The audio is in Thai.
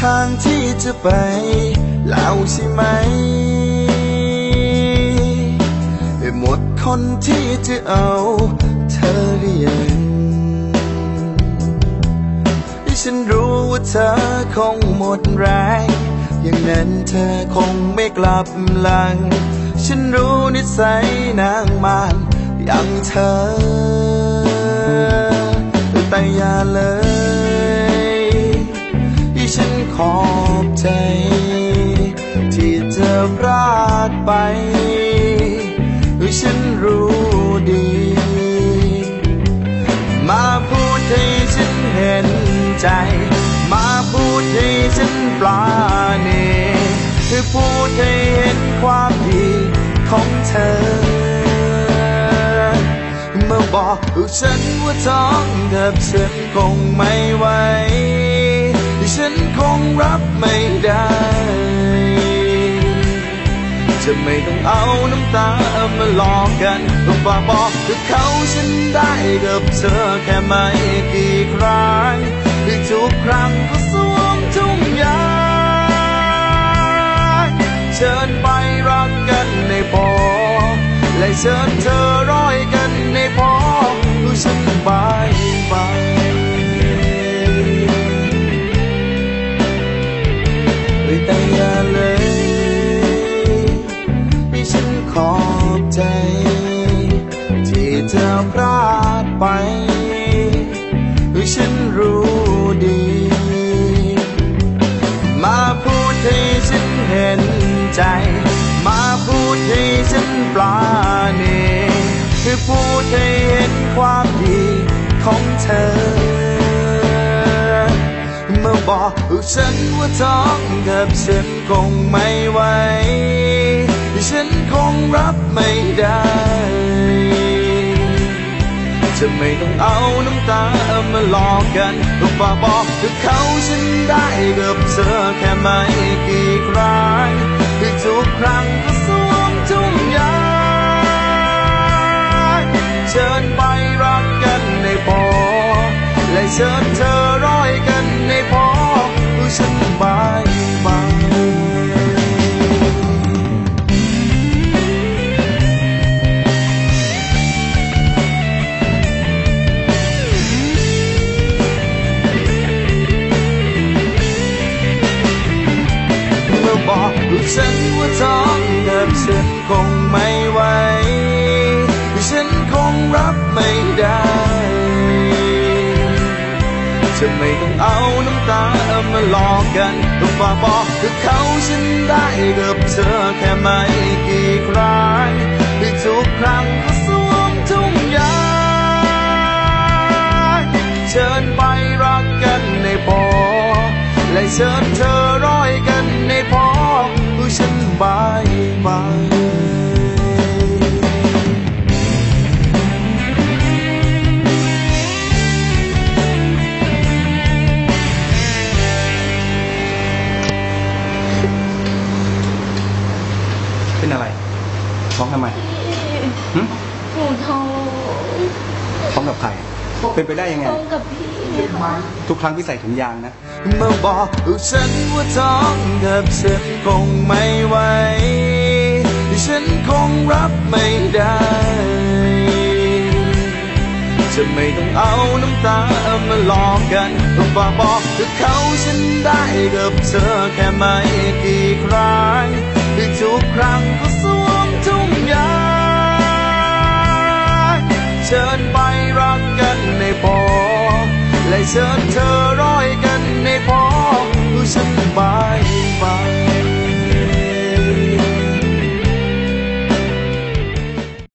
ทางที่จะไปแล้วใช่ไหมหมดคนที่จะเอาเธอหรือยังฉันรู้ว่าเธอคงหมดแรงอย่างนั้นเธอคงไม่กลับหลัง ฉันรู้นิสัยนางมานอย่างเธอ แต่อย่าเลย ฉันรู้ดี มาพูดให้ฉันเห็นใจ มาพูดให้ฉันปลาเนคือพูดให้เห็นความดีของเธอ เมื่อบอกฉันว่าท้องกับฉันคงไม่ไหวฉันคงรับไม่ได้ จะไม่ต้องเอาน้ำตามาหลอกกันต้องฝากบอกกับเขาฉันได้กับเธอแค่ไม่กี่ครั้งที่ทุกครั้งก็สวมทุ่งยางเชิญไปรักกันในพอและเชิญเธอาดไปฉันรู้ดี มาพูดให้ฉันเห็นใจ มาพูดให้ฉันปลาเนคือพูดให้เห็นความดีของเธอ เมื่อบอกฉันว่าท้องกับฉันคงไม่ไหวฉันคงรับไม่ได้ จะไม่ต้องเอาน้ำตามาหลอกกันลองฝากบอกกับเขาฉันได้กับเธอแค่ไม่กี่ครั้งคือทุกครั้งก็สวมทุ่งยางเชิญไปรักกันในพอและเชิญเธอรอ คงไม่ไหว ฉันคงรับไม่ได้จะไม่ต้องเอาน้ำตามาหลอกกันต้องฝากบอกกับเขาฉันได้กับเธอแค่ไม่กี่ครั้งที่ทุกครั้งก็สวมทุ่งยางเชิญไปรักกันในพอและเชิญเธอร้อยกันในพอผู้ฉันบายบาย กับใคร เป็นไปได้ยังไงท้องกับพี่ค่ะทุกครั้งที่ใส่ถุงยางนะ เมื่อบอกฉันว่าท้องกับฉันคงไม่ไหวฉันคงรับไม่ได้ จะไม่ต้องเอาน้ำตามาหลอกกันต้องฝากบอกกับเขาฉันได้กับเธอแค่ไม่กี่ครั้งที่ทุกครั้งก็ส แล